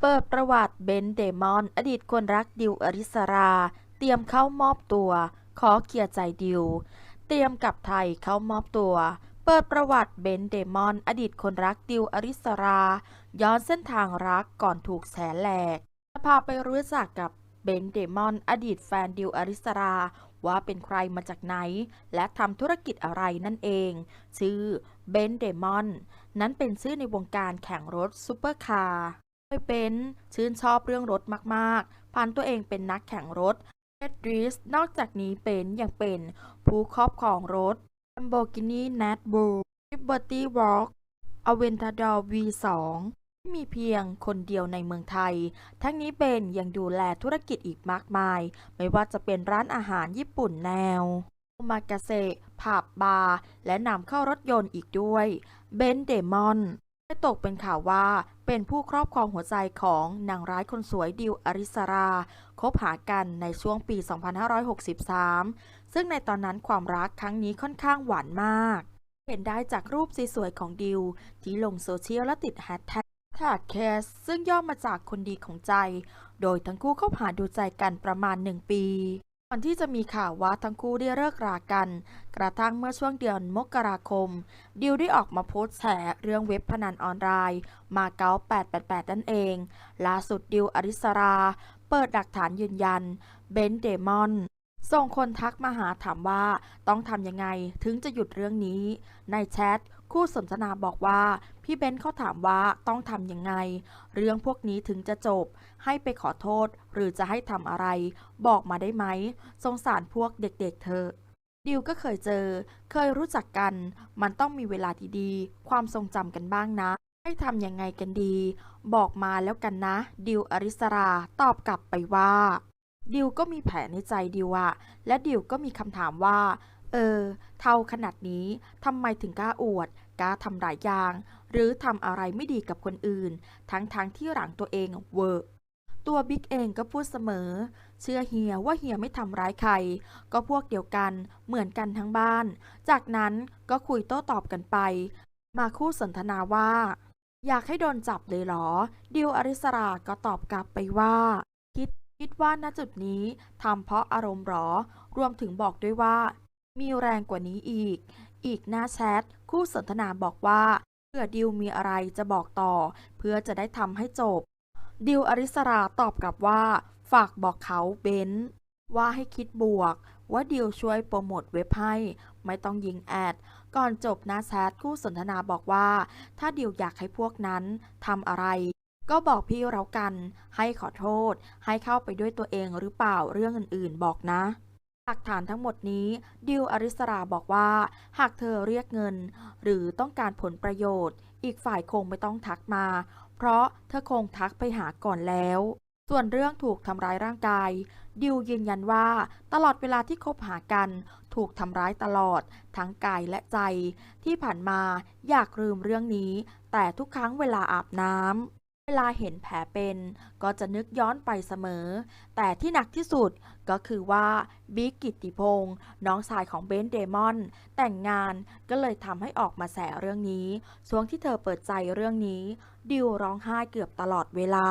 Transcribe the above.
เปิดประวัติเบนเดมอน อดีตคนรักดิวอริสรา เตรียมเข้ามอบตัว ขอเคลียร์ใจดิว เตรียมกับไทยเข้ามอบตัว เปิดประวัติเบนเดมอน อดีตคนรักดิวอริสรา ย้อนเส้นทางรักก่อนถูกแฉแหลกจะพาไปรู้จักกับเบนเดมอน อดีตแฟนดิวอริสราว่าเป็นใครมาจากไหน และทำธุรกิจอะไรนั่นเอง ชื่อเบนเดมอน นั้นเป็นชื่อในวงการแข่งรถซูเปอร์คาร์ ยเบนซ์ชื่นชอบเรื่องรถมากๆพันตัวเองเป็นนักแข่งรถเอ็ดริสนอกจากนี้เป็นยังเป็นผู้ครอบครองรถ Lamborghini n a t b u l Liberty Walk Aventador V2 ที่มีเพียงคนเดียวในเมืองไทย ทั้งนี้เบนยังดูแลธุรกิจอีกมากมาย ไม่ว่าจะเป็นร้านอาหารญี่ปุ่นแนวโอมากาเซผับบาร์ และนำเข้ารถยนต์อีกด้วย เบนเดมอน ตกเป็นข่าวว่าเป็นผู้ครอบครองหัวใจของนางร้ายคนสวยดิวอริสราคบหากันในช่วงปี 2563 ซึ่งในตอนนั้นความรักครั้งนี้ค่อนข้างหวานมาก เห็นได้จากรูปสวยๆของดิว ที่ลงโซเชียลและติดแฮชแท็กท็กแคสซึ่งย่อมาจากคนดีของใจ โดยทั้งคู่คบหาดูใจกันประมาณ 1 ปี ก่อนที่จะมีข่าวว่าทั้งคู่ได้เลิกรากัน กระทั่งเมื่อช่วงเดือนมกราคม ดิวได้ออกมาโพสต์แฉเรื่องเว็บพนันออนไลน์มาเก๊า888 นั่นเอง ล่าสุดดิวอริสรา เปิดหลักฐานยืนยัน เบนเดมอน ส่งคนทักมาหาถามว่าต้องทำยังไงถึงจะหยุดเรื่องนี้ ในแชทคู่สนทนาบอกว่า พี่เบนซ์เขาถามว่าต้องทำยังไง เรื่องพวกนี้ถึงจะจบ ให้ไปขอโทษหรือจะให้ทำอะไร บอกมาได้ไหม สงสารพวกเด็กๆเธอดิวก็เคยเจอ เคยรู้จักกัน มันต้องมีเวลาดีๆ ความทรงจำกันบ้างนะ ให้ทำยังไงกันดี บอกมาแล้วกันนะ ดิวอริสราตอบกลับไปว่า ดิวก็มีแผลในใจดิวอะและดิวก็มีคำถามว่า เออ เท่าขนาดนี้ทำไมถึงกล้าอวดกล้าทำหลายอย่าง หรือทำอะไรไม่ดีกับคนอื่น ทั้งๆทที่หลังตัวเองเวอร์ตัวบิ๊กเองก็พูดเสมอ เชื่อเฮียว่าเฮียไม่ทำร้ายใคร ก็พวกเดียวกันเหมือนกันทั้งบ้าน จากนั้นก็คุยโต้ตอบกันไป มาคู่สนทนาว่า อยากให้โดนจับเลยเหรอ ดิวอริสราก็ตอบกลับไปว่า คิด คิดว่าณจุดนี้ทำเพราะอารมณ์หรอ รวมถึงบอกด้วยว่า มีแรงกว่านี้อีก อีกหน้าแชท คู่สนทนาบอกว่าเผื่อดิวมีอะไรจะบอกต่อ เพื่อจะได้ทำให้จบ ดิวอริสราตอบกลับว่า ฝากบอกเขาเบนว่าให้คิดบวก ว่าดิวช่วยโปรโมทเว็บให้ ไม่ต้องยิงแอด ก่อนจบหน้าแชทคู่สนทนาบอกว่า ถ้าดิวอยากให้พวกนั้นทำอะไร ก็บอกพี่เรากัน ให้ขอโทษ ให้เข้าไปด้วยตัวเองหรือเปล่าเรื่องอื่นๆบอกนะหลักฐานทั้งหมดนี้ ดิวอริสราบอกว่า หากเธอเรียกเงิน หรือต้องการผลประโยชน์ อีกฝ่ายคงไม่ต้องทักมา เพราะเธอคงทักไปหาก่อนแล้ว ส่วนเรื่องถูกทำร้ายร่างกาย ดิวยืนยันว่า ตลอดเวลาที่คบหากัน ถูกทำร้ายตลอด ทั้งกายและใจ ที่ผ่านมาอยากลืมเรื่องนี้ แต่ทุกครั้งเวลาอาบน้ำ เวลาเห็นแผลเป็นก็จะนึกย้อนไปเสมอ แต่ที่หนักที่สุดก็คือว่าบิ๊กกิติพงศ์น้องชายของเบนเดมอน แต่งงานก็เลยทำให้ออกมาแสเรื่องนี้ ช่วงที่เธอเปิดใจเรื่องนี้ ดิวร้องไห้เกือบตลอดเวลา